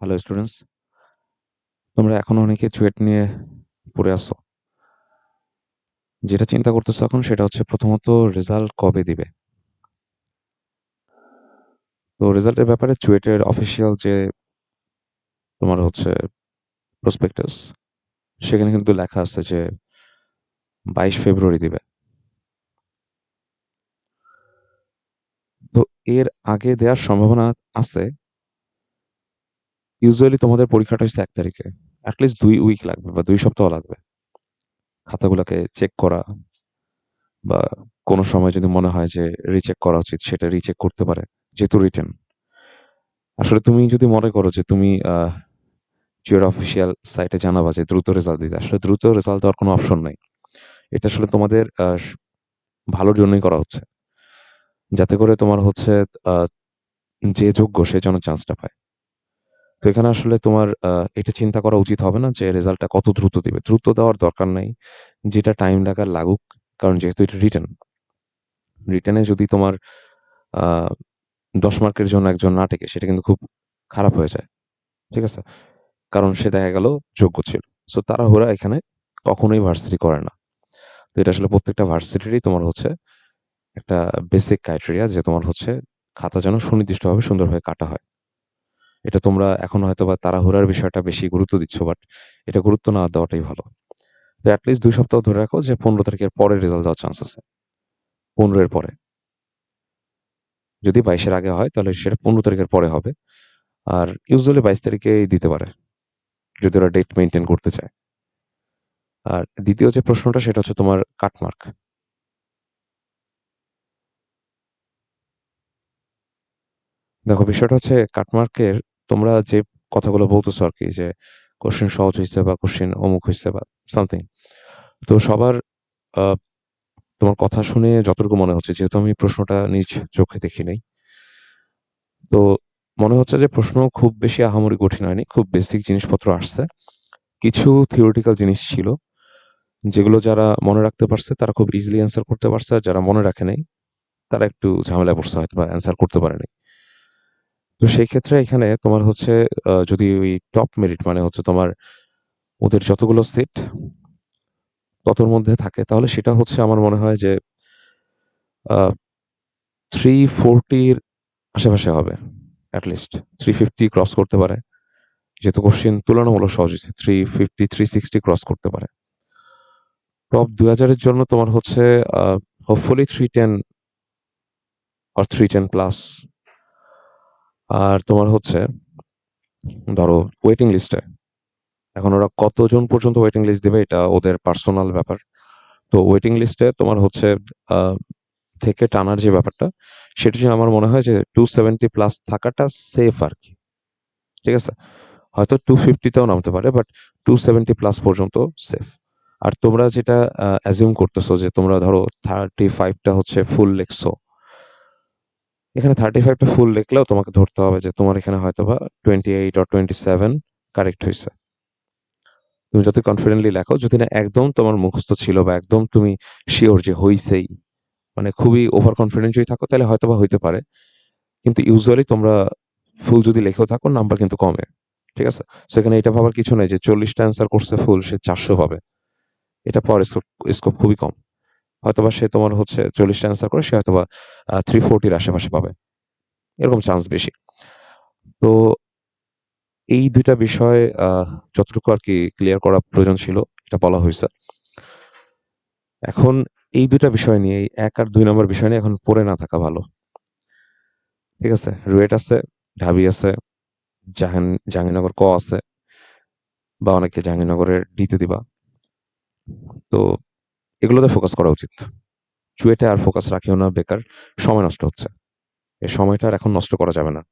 Hello students তোমরা এখন অনেকে চুয়েট নিয়ে পড়ে আসো যেটা চিন্তা করতেছো এখন সেটা হচ্ছে প্রথমত রেজাল্ট কবে দিবে? তো রেজাল্টের ব্যাপারে চুয়েটের অফিসিয়াল যে তোমার হচ্ছে প্রসপেক্টাস সেখানে কিন্তু লেখা আছে যে বাইশ ফেব্রুয়ারি দিবে। তো এর আগে দেওয়ার সম্ভাবনা আছে ইউজুয়ালি তোমাদের পরীক্ষাটা হচ্ছে এক তারিখে। অ্যাটলিস্ট দুই উইক লাগবে বা দুই সপ্তাহ লাগবে। খাতাগুলোকে চেক করা বা কোনো সময় যদি মনে হয় যে রিচেক করা উচিত, সেটা রিচেক করতে পারে, যেহেতু রিটেন আসলে তুমি যদি মনে করো যে তুমি জিওর অফিসিয়াল সাইটে জানাবা যে দ্রুত রেজাল্ট দিতে, আসলে দ্রুত রেজাল্ট দেওয়ার কোনো অপশন নেই। এটা আসলে তোমাদের ভালোর জন্যই করা হচ্ছে। যাতে করে তোমার হচ্ছে যে যোগ্য সে যেন চান্সটা পায়। তো এখানে আসলে তোমার এটা চিন্তা করা উচিত হবে না যে রেজাল্টটা কত দ্রুত দিবে। দ্রুত দেওয়ার দরকার নাই, যেটা টাইম লাগার লাগুক, কারণ যেহেতু এটা রিটার্ন রিটার্নে যদি তোমার দশ মার্কের জন্য একজন না টেকে, সেটা কিন্তু খুব খারাপ হয়ে যায়, ঠিক আছে? কারণ সে দেখা গেল যোগ্য ছিল সো তাড়াহুড়া এখানে কখনোই ভার্সিটি করে না। তো এটা আসলে প্রত্যেকটা ভার্সিটিরই তোমার হচ্ছে একটা বেসিক ক্রাইটেরিয়া যে তোমার হচ্ছে খাতা যেন সুনির্দিষ্টভাবে সুন্দরভাবে কাটা হয়। এটা তোমরা এখন হয়তো বা তাড়াহুড়ার বিষয়টা বেশি গুরুত্ব দিচ্ছ বাট এটা গুরুত্ব না দেওয়াটাই ভালো। তো অ্যাটলিস্ট দুই সপ্তাহ ধরে রাখো যে পনেরো তারিখের পরে রেজাল্ট দেওয়ার চান্স আছে। পনেরো এর পরে। যদি বাইশের আগে হয়, তাহলে সেটা পনেরো তারিখের পরে হবে। আর ইউজুয়ালি বাইশ তারিখেই দিতে পারে, যদি ওরা ডেট মেনটেন করতে চায়। আর দ্বিতীয় যে প্রশ্নটা, সেটা হচ্ছে তোমার কাটমার্ক দেখো, বিষয়টা হচ্ছে কাটমার্কের তোমরা যে কথাগুলো বলতেছো আর কি যে কোশ্চেন সহজ হয়েছে বা কোশ্চেন অমুক হয়েছে বা সামথিং তো সবার তোমার কথা শুনে যতটুকু মনে হচ্ছে, যেহেতু আমি প্রশ্নটা নিজ চোখে দেখি নাই, তো মনে হচ্ছে যে প্রশ্ন খুব বেশি আহামরি কঠিন হয়নি, খুব বেসিক জিনিসপত্র আসছে। কিছু থিওরিটিক্যাল জিনিস ছিল, যেগুলো যারা মনে রাখতে পারছে, তারা খুব ইজিলি অ্যান্সার করতে পারছে, আর যারা মনে রাখে নাই, তারা একটু ঝামেলা পড়ছে হয়তো বা অ্যান্সার করতে পারেনি। তো সেই ক্ষেত্রে এখানে তোমার হচ্ছে যদি ওই টপ মেরিট মানে হচ্ছে তোমার ওদের যতগুলো সেট ততর মধ্যে থাকে, তাহলে সেটা হচ্ছে আমার মনে হয় যে থ্রি ফোরটির আশেপাশে হবে অ্যাটলিস্ট থ্রি ফিফটি ক্রস করতে পারে। যেহেতু কোশ্চেন তুলনামূলক সহজ হয়েছে three fifty three sixty cross করতে পারে। টপ দুই হাজারের জন্য তোমার হচ্ছে হোপফুলি থ্রি টেন আর থ্রি টেন প্লাস আর তোমার হচ্ছে, ধরো ওয়েটিং লিস্টে এখন ওরা কতজন পর্যন্ত ওয়েটিং লিস্ট দেবে এটা ওদের পার্সোনাল ব্যাপার। তো ওয়েটিং লিস্টে তোমার হচ্ছে থেকে টানার যে ব্যাপারটা, সেটা আমার মনে হয় যে টু সেভেন্টি প্লাস থাকাটা সেফ আর কি ঠিক আছে? হয়তো টু ফিফটিতেও নামতে পারে বাট টু সেভেন্টি প্লাস পর্যন্ত সেফ আর তোমরা যেটা অ্যাজিউম করতেছো যে তোমরা ধরো থার্টি ফাইভটা হচ্ছে ফুল লেখছো এখানে থার্টি ফাইভটা ফুল লিখলেও তোমাকে ধরতে হবে যে তোমার এখানে হয়তো বা টোয়েন্টি এইট আর টোয়েন্টি সেভেন কারেক্ট হয়েছে। তুমি যত কনফিডেন্টলি লেখো, যদি না একদম তোমার মুখস্থ ছিল বা একদম তুমি শিওর যে হইছেই মানে খুবই ওভার কনফিডেন্ট যদি থাকো, তাহলে হয়তো বা হইতে পারে। কিন্তু ইউজুয়ালি তোমরা ফুল যদি লেখেও থাকো নাম্বার কিন্তু কমে, ঠিক আছে? সেখানে এটা ভাবার কিছু নেই যে চল্লিশটা অ্যান্সার করছে ফুল সে চারশো পাবে। এটা পর স্কোপ খুবই কম। হয়তোবা সে তোমার হচ্ছে চল্লিশটা অ্যান্সার করে, সে হয়তোবা থ্রি ফোরটির আশেপাশে পাবে। এরকম চান্স বেশি। তো এই দুইটা বিষয় যতটুকু আর কি ক্লিয়ার করা প্রয়োজন ছিল, এটা বলা হয়েছে। এখন এই দুইটা বিষয় নিয়ে এক আর দুই নম্বর বিষয় নিয়ে এখন পড়ে না থাকা ভালো। ঠিক আছে? রুয়েট আছে ঢাবি আছে জাহান জাহাঙ্গীরনগর ক আছে, বা অনেকে জাহাঙ্গীরনগরের ডিতে দিবা। তো এগুলোতে ফোকাস করা উচিত। চুয়েটে আর ফোকাস রাখিও না, বেকার। সময় নষ্ট হচ্ছে। এই সময়টা আর এখন নষ্ট করা যাবে না।